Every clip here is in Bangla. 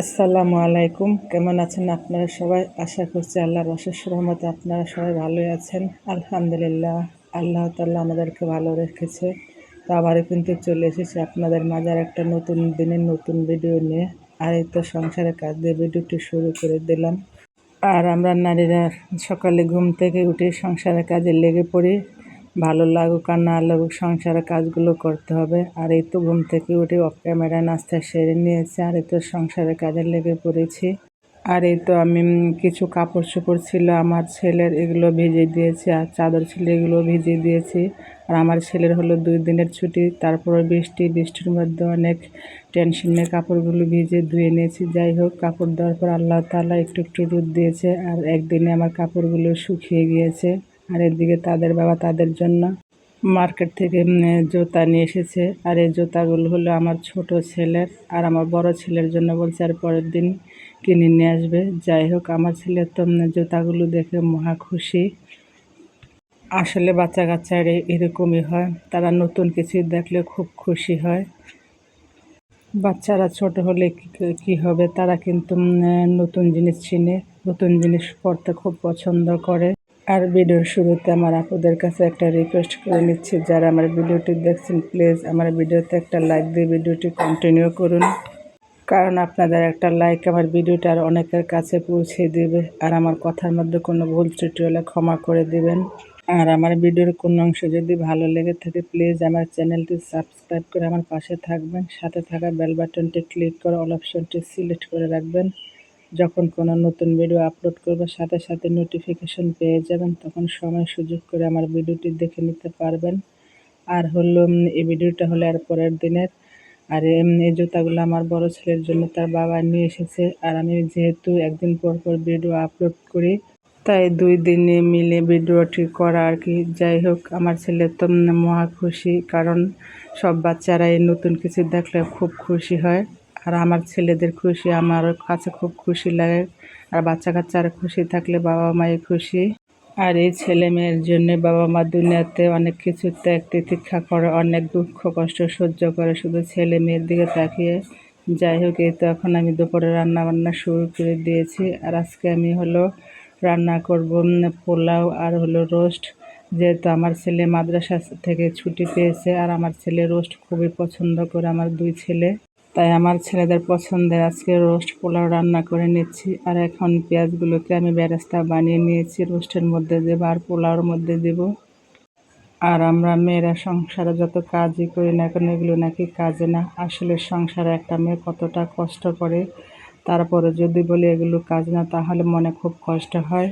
আসসালামু আলাইকুম। কেমন আছেন আপনারা সবাই? আশা করছি আল্লাহর অশেষ রহমতে আপনারা সবাই ভালোই আছেন। আলহামদুলিল্লাহ, আল্লাহ তাল্লাহ আমাদেরকে ভালো রেখেছে। তো আবারও কিন্তু চলে এসেছি আপনাদের মাঝে আর একটা নতুন দিনের নতুন ভিডিও নিয়ে। আর এই তো সংসারের কাজ দিয়ে ভিডিওটি শুরু করে দিলাম। আর আমরা নারীরা সকালে ঘুম থেকে উঠে সংসারের কাজে লেগে পড়ি। ভালো লাগুক আর না লাগুক সংসারের কাজগুলো করতে হবে। আর এই তো ঘুম থেকে উঠে অফ ক্যামেরা নাস্তা সেরে নিয়েছি, আর এই তো সংসারের কাজে লেগে পড়েছি। আর এই তো আমি কিছু কাপড় চোপড় ছিল, আমার ছেলের এগুলো ভিজিয়ে দিয়েছি, আর চাদর ছিল এগুলো ভিজিয়ে দিয়েছি। আর আমার ছেলের হলো দুই দিনের ছুটি, তারপরে বৃষ্টি, বৃষ্টির মধ্যে অনেক টেনশনে কাপড়গুলো ভিজে ধুয়ে নিয়েছি। যাই হোক, কাপড় দেওয়ার পর আল্লাহ তাআলা একটু একটু রোদ দিয়েছে, আর একদিনে আমার কাপড়গুলো শুকিয়ে গিয়েছে। আর এদিকে তাদের বাবা তাদের জন্য মার্কেট থেকে জুতা নিয়ে এসেছে। আর এই জুতাগুলো হলো আমার ছোট ছেলের আর আমার বড় ছেলের জন্য বলছে, আর পরের দিন কিনে নিয়ে আসবে। যাই হোক, আমার ছেলে তো জুতাগুলো দেখে মহা খুশি। আসলে বাচ্চা কাচ্চারা এরকমই হয়, তারা নতুন কিছু দেখলে খুব খুশি হয়। বাচ্চারা ছোট হলে কি হবে? তারা কিন্তু নতুন জিনিস চিনে, নতুন জিনিস পড়তে খুব পছন্দ করে। আর ভিডিওর শুরুতে আমার আপুদের কাছে একটা রিকোয়েস্ট করে নিচ্ছি, যারা আমার ভিডিওটি দেখছেন প্লিজ আমার ভিডিওতে একটা লাইক দিয়ে ভিডিওটি কন্টিনিউ করুন। কারণ আপনাদের একটা লাইক আমার ভিডিওটা আর অনেকের কাছে পৌঁছে দিবে, আর আমার কথার মধ্যে কোনো ভুল ত্রুটি হলে ক্ষমা করে দিবেন। আর আমার ভিডিওর কোনো অংশ যদি ভালো লেগে থাকে প্লিজ আমার চ্যানেলটি সাবস্ক্রাইব করে আমার পাশে থাকবেন, সাথে থাকা বেল বাটনটি ক্লিক করে অল অপশনটি সিলেক্ট করে রাখবেন। যখন কোনো নতুন ভিডিও আপলোড করবে সাথে সাথে নোটিফিকেশন পেয়ে যাবেন, তখন সময় সুযোগ করে আমার ভিডিওটি দেখে নিতে পারবেন। আর হলো এই ভিডিওটা হলো আর পরের দিনের। আর এই জুতাগুলো আমার বড় ছেলের জন্য তার বাবা নিয়ে এসেছে। আর আমি যেহেতু একদিন পর পর ভিডিও আপলোড করি, তাই দুই দিনে মিলে ভিডিওটি করা আর কি। যাই হোক, আমার ছেলে তো মহা খুশি। কারণ সব বাচ্চারা এই নতুন কিছু দেখলে খুব খুশি হয়। আর আমার ছেলেদের খুশি, আমার কাছে খুব খুশি লাগে। আর বাচ্চা কাচ্চারা খুশি থাকলে বাবা মায়ের খুশি। আর এই ছেলে মেয়ের জন্য বাবা মা দুনিয়াতে অনেক কিছু ত্যাগ তিতিক্ষা করে, অনেক দুঃখ, কষ্ট সহ্য করে, শুধু ছেলে মেয়ের দিকে তাকিয়ে। যাই হোক, এই তো এখন আমি দুপুরে রান্না বান্না শুরু করে দিয়েছি। আর আজকে আমি হলো রান্না করব পোলাও আর হলো রোস্ট। যেহেতু আমার ছেলে মাদ্রাসা থেকে ছুটি পেয়েছে, আর আমার ছেলে রোস্ট খুবই পছন্দ করে, আমার দুই ছেলে। তাই আমার ছেলেদের পছন্দের আজকে রোস্ট পোলাও রান্না করে নিচ্ছি। আর এখন পেঁয়াজগুলোকে আমি বেরেস্তা বানিয়ে নিয়েছি। রোস্টের মধ্যে দেবো আর পোলাওর মধ্যে দেব। আর আমরা মেয়েরা সংসারে যত কাজই করি না কেন, এগুলো নাকি কাজে না। আসলে সংসারে একটা মেয়ে কতটা কষ্ট করে, তারপরে যদি বলি এগুলো কাজ না, তাহলে মনে খুব কষ্ট হয়।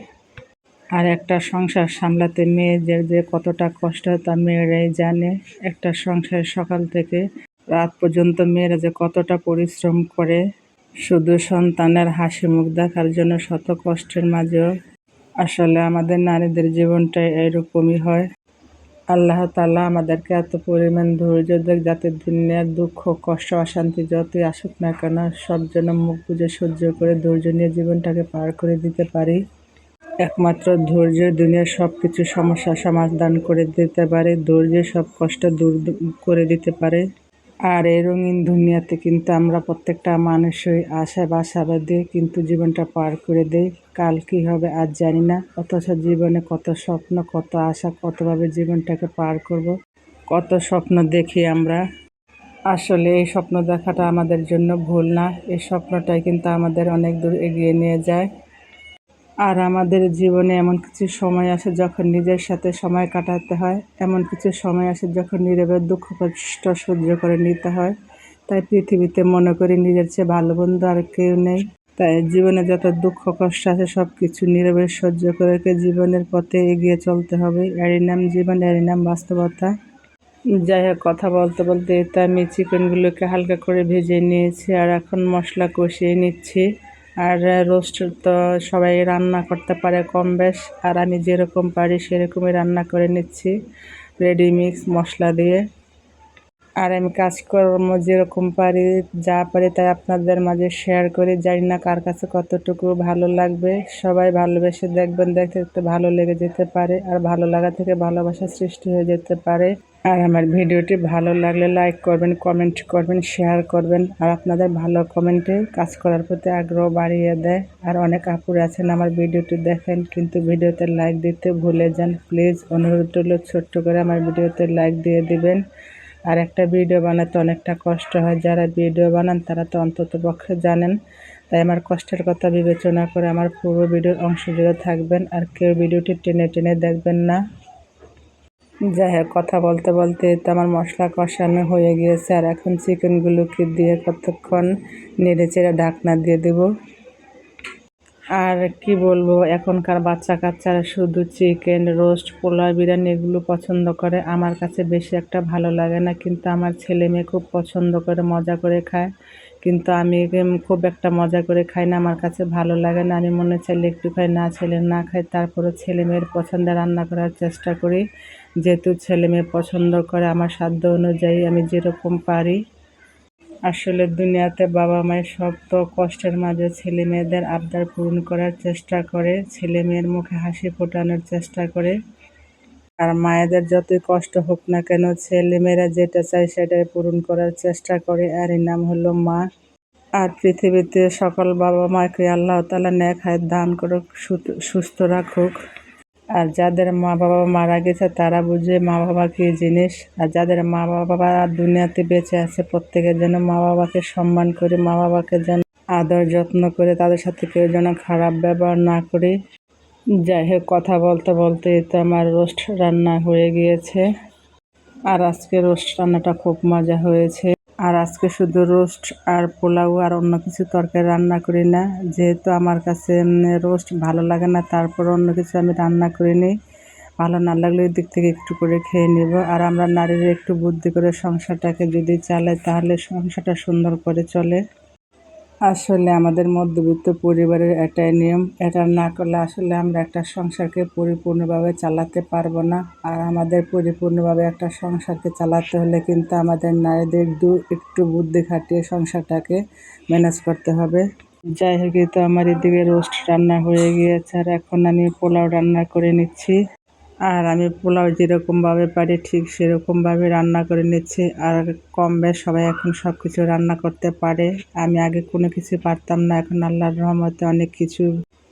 আর একটা সংসার সামলাতে মেয়েদের যে কতটা কষ্ট হয় তা মেয়েরাই জানে। একটা সংসার সকাল থেকে রাত পর্যন্ত মেয়েরা যে কতটা পরিশ্রম করে, শুধু সন্তানের হাসি মুখ দেখার জন্য শত কষ্টের মাঝেও। আসলে আমাদের নারীদের জীবনটা এরকমই হয়। আল্লাহ তাআলা আমাদেরকে এত পরিমাণ ধৈর্য দেখ, যাতে দুনিয়ার দুঃখ, কষ্ট, অশান্তি যতই আসুক না কেন, সব যেন মুখ বুঝে সহ্য করে ধৈর্য নিয়ে জীবনটাকে পার করে দিতে পারি। একমাত্র ধৈর্য দুনিয়ার সব কিছু সমস্যা সমাধান করে দিতে পারে, ধৈর্য সব কষ্ট দূর করে দিতে পারে। আর এই রঙিন দুনিয়াতে কিন্তু আমরা প্রত্যেকটা মানুষই আশা বাসাবাদী কিন্তু জীবনটা পার করে দেই। কাল কি হবে আজ জানি না, অথচ জীবনে কত স্বপ্ন, কত আশা, কতভাবে জীবনটাকে পার করব, কত স্বপ্ন দেখি আমরা। আসলে এই স্বপ্ন দেখাটা আমাদের জন্য ভুল না, এই স্বপ্নটাই কিন্তু আমাদের অনেক দূর এগিয়ে নিয়ে যায়। আর আমাদের জীবনে এমন কিছু সময় আসে যখন নিজের সাথে সময় কাটাতে হয়। এমন কিছু সময় আসে যখন নীরবে দুঃখ কষ্ট সহ্য করে নিতে হয়। তাই পৃথিবীতে মনে করি নিজের চেয়ে ভালো বন্ধু আর কেউ নেই। তাই জীবনে যত দুঃখ কষ্ট আছে সব কিছু নীরবে সহ্য করে জীবনের পথে এগিয়ে চলতে হবে। এরই নাম জীবন, এরই নাম বাস্তবতা। যাই হোক, কথা বলতে বলতে তো আমি চিকেনগুলোকে হালকা করে ভেজে নিয়েছি আর এখন মশলা কষিয়ে নিচ্ছি। আর রোস্ট তো সবাই রান্না করতে পারে কম বেশ। আর আমি যেরকম পারি সেরকমই রান্না করে নিচ্ছি। রেডি মিক্স মশলা দিয়ে। আর আমি কাজকর্ম যেরকম পারি, যা পারি তাই আপনাদের মাঝে শেয়ার করি। জানি না কার কাছে কতটুকু ভালো লাগবে। সবাই ভালোবেসে দেখবেন, দেখতে দেখতে ভালো লেগে যেতে পারে। আর ভালো লাগা থেকে ভালোবাসা সৃষ্টি হয়ে যেতে পারে। আর আমার ভিডিওটি ভালো লাগলে লাইক করবেন কমেন্ট করবেন শেয়ার করবেন। আর আপনাদের ভালো কমেন্টে কাজ করার প্রতি আগ্রহ বাড়িয়ে দেয়। আর অনেক আপুর আছেন আমার ভিডিওটি দেখেন, কিন্তু ভিডিওতে লাইক দিতে ভুলে যান। প্লিজ অনুরোধ রইল ছোট্ট করে আমার ভিডিওতে লাইক দিয়ে দিবেন। আর একটা ভিডিও বানাতে অনেকটা কষ্ট হয়। যারা ভিডিও বানান তারা তো অন্তত পক্ষে জানেন। তাই আমার কষ্টের কথা বিবেচনা করে আমার পুরো ভিডিওর অংশ জুড়ে থাকবেন। আর কেউ ভিডিওটি টেনে টেনে দেখবেন না। যাই হোক, কথা বলতে বলতে তো আমার মশলা কষানো হয়ে গিয়েছে আর এখন চিকেনগুলোকে দিয়ে কতক্ষণ নেড়ে চেড়ে ঢাকনা দিয়ে দেব। আর কি বলব, এখনকার বাচ্চা কাচ্চারা শুধু চিকেন, রোস্ট পোলা বিরিয়ানি এগুলো পছন্দ করে। আমার কাছে বেশি একটা ভালো লাগে না, কিন্তু আমার ছেলে মেয়ে খুব পছন্দ করে, মজা করে খায়। কিন্তু আমি খুব একটা মজা করে খাই না, আমার কাছে ভালো লাগে না। আমি মনে চাইলে একটু খাই, না ছেলে না খাই। তারপরে ছেলে মেয়ের পছন্দে রান্না করার চেষ্টা করি। যেহেতু ছেলে মেয়ে পছন্দ করে, আমার সাধ্য অনুযায়ী আমি যেরকম পারি। আসলে দুনিয়াতে বাবা মায়ের সব তো কষ্টের মাঝে ছেলে মেয়েদের আবদার পূরণ করার চেষ্টা করে, ছেলে মেয়ের মুখে হাসি ফোটানোর চেষ্টা করে। আর মায়েদের যতই কষ্ট হোক না কেন ছেলে মেয়েরা যেটা চায় সেটাই পূরণ করার চেষ্টা করে। আর এর নাম হলো মা। আর পৃথিবীতে সকল বাবা মাকে আল্লাহ তালা ন্যাক হায় দান করুক সুস্থ রাখুক। আর যাদের মা বাবা মারা গেছে, তারা বুঝে মা বাবা কী জিনিস। আর যাদের মা বাবা দুনিয়াতে বেঁচে আছে, প্রত্যেকের জন্য মা বাবাকে সম্মান করে, মা বাবাকে যেন আদর যত্ন করে, তাদের সাথে কেউ যেন খারাপ ব্যবহার না করি। যাই হোক, কথা বলতে বলতে তো আমার রোস্ট রান্না হয়ে গিয়েছে। আর আজকে রোস্ট রান্নাটা খুব মজা হয়েছে। আর আজকে শুধু রোস্ট আর পোলাও আর অন্য কিছু তরকারি রান্না করি না। যেহেতু আমার কাছে রোস্ট ভালো লাগে না, তারপর অন্য কিছু আমি রান্না করি নিই ভালো না লাগলে ওই দিক থেকে একটু করে খেয়ে নেব। আর আমরা নারীরা একটু বুদ্ধি করে সংসারটাকে যদি চালাই, তাহলে সংসারটা সুন্দর করে চলে। আসলে আমাদের মধ্যবিত্ত পরিবারের এটাই নিয়ম, এটা না করলে আসলে আমরা একটা সংসারকে পরিপূর্ণভাবে চালাতে পারব না। আর আমাদের পরিপূর্ণভাবে একটা সংসারকে চালাতে হলে কিন্তু আমাদের নারীদের দু একটু বুদ্ধি খাটিয়ে সংসারটাকে ম্যানেজ করতে হবে। যাই হোক তো আমার এদিকে রোস্ট রান্না হয়ে গিয়েছে, আর এখন আমি পোলাও রান্না করে নিচ্ছি। আর আমি পোলাও যেরকমভাবে পারি ঠিক সেরকমভাবে রান্না করে নিচ্ছি। আর কম বেশ সবাই এখন সব কিছু রান্না করতে পারে। আমি আগে কোনো কিছু পারতাম না। এখন আল্লাহর রহমতে অনেক কিছু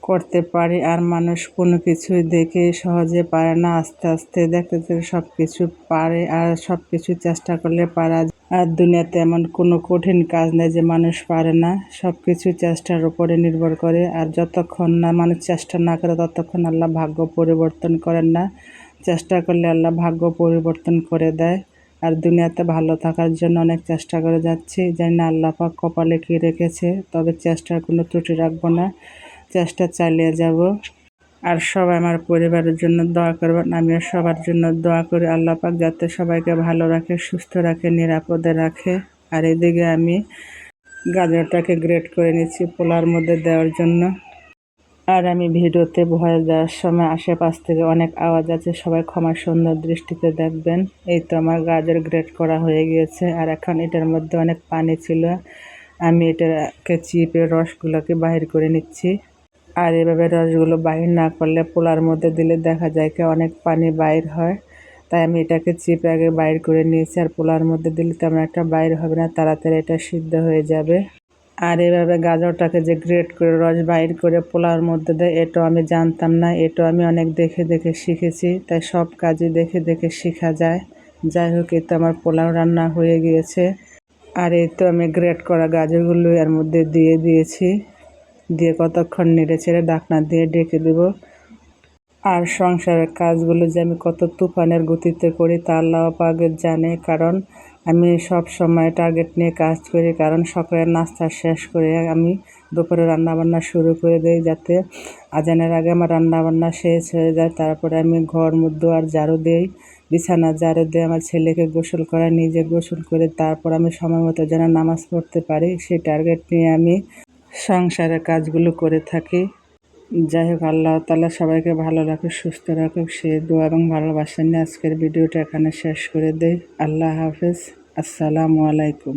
করতে পারি আর মানুষ কোনো কিছুই দেখে সহজে পারে না। আস্তে আস্তে দেখতে দেখতে সব কিছু পারে আর সব কিছু চেষ্টা করলে পারা আর দুনিয়াতে এমন কোনো কঠিন কাজ নেই যে মানুষ পারে না। সব কিছু চেষ্টার উপরে নির্ভর করে আর যতক্ষণ না মানুষ চেষ্টা না করে ততক্ষণ আল্লাহ ভাগ্য পরিবর্তন করেন না। চেষ্টা করলে আল্লাহ ভাগ্য পরিবর্তন করে দেয়। আর দুনিয়াতে ভালো থাকার জন্য অনেক চেষ্টা করে যাচ্ছি। জানি না আল্লাহ পাক কপালে কী রেখেছে, তবে চেষ্টার কোনো ত্রুটি রাখব না। চেষ্টা চালিয়ে যাব। আর সবাই আমার পরিবারের জন্য দোয়া করবেন। আমিও সবার জন্য দোয়া করি। আল্লাহ পাক যাতে সবাইকে ভালো রাখে, সুস্থ রাখে, নিরাপদে রাখে। আর এদিকে আমি গাজরটাকে গ্রেট করে নিচ্ছি পোলার মধ্যে দেওয়ার জন্য। আর আমি ভিডিওতে ভয় দেওয়ার সময় আশেপাশ থেকে অনেক আওয়াজ আছে। সবাই ক্ষমা সুন্দর দৃষ্টিতে দেখবেন। এই তো আমার গাজর গ্রেট করা হয়ে গিয়েছে। আর এখন এটার মধ্যে অনেক পানি ছিল। আমি এটাকে চিপে রসগুলোকে বাহির করে নিচ্ছি। আর এভাবে রসগুলো বাহির না করলে পোলার মধ্যে দিলে দেখা যায় কি অনেক পানি বাইর হয়। তাই আমি এটাকে চিপে আগে বাইর করে নিয়েছি আর পোলার মধ্যে দিলে তেমন একটা বাইর হবে না, তাড়াতাড়ি এটা সিদ্ধ হয়ে যাবে। আর এভাবে গাজরটাকে যে গ্রেট করে রস বাইর করে পোলার মধ্যে দেয়, এটাও আমি জানতাম না, এটাও আমি অনেক দেখে দেখে শিখেছি, তাই সব কাজই দেখে দেখে শেখা যায়। যাই হোক, এই তো আমার পোলাও রান্না হয়ে গিয়েছে। আর এই তো আমি গ্রেট করা গাজরগুলো এর মধ্যে দিয়ে দিয়েছি। দিয়ে কতক্ষণ নেড়ে ছেড়ে ডাকনা দিয়ে ডেকে দেব। আর সংসারের কাজগুলো যে আমি কত তুফানের গতিতে করি তা আল্লাহ পাকে জানে, কারণ আমি সব সময় টার্গেট নিয়ে কাজ করি, কারণ সকালের নাস্তা শেষ করে আমি দুপুরে রান্নাবান্না শুরু করে দিই যাতে আজানের আগে আমার রান্নাবান্না শেষ হয়ে যায়। তারপরে আমি ঘর মধ্যে আর ঝাড়ু দিই, বিছানা ঝাড়ু দিয়ে আমার ছেলেকে গোসল করা নিজে গোসল করে তারপর আমি সময় মতো যেন নামাজ পড়তে পারি। সেই টার্গেট নিয়ে আমি সংসারের কাজগুলো করে থাকি। যাই হোক, আল্লাহ তালা সবাইকে ভালো রাখে সুস্থ রাখুক। সে দোয়া এবং ভালোবাসা নিয়ে আজকের ভিডিওটা এখানে শেষ করে দেয় আল্লাহ হাফেজ। আসসালামু আলাইকুম।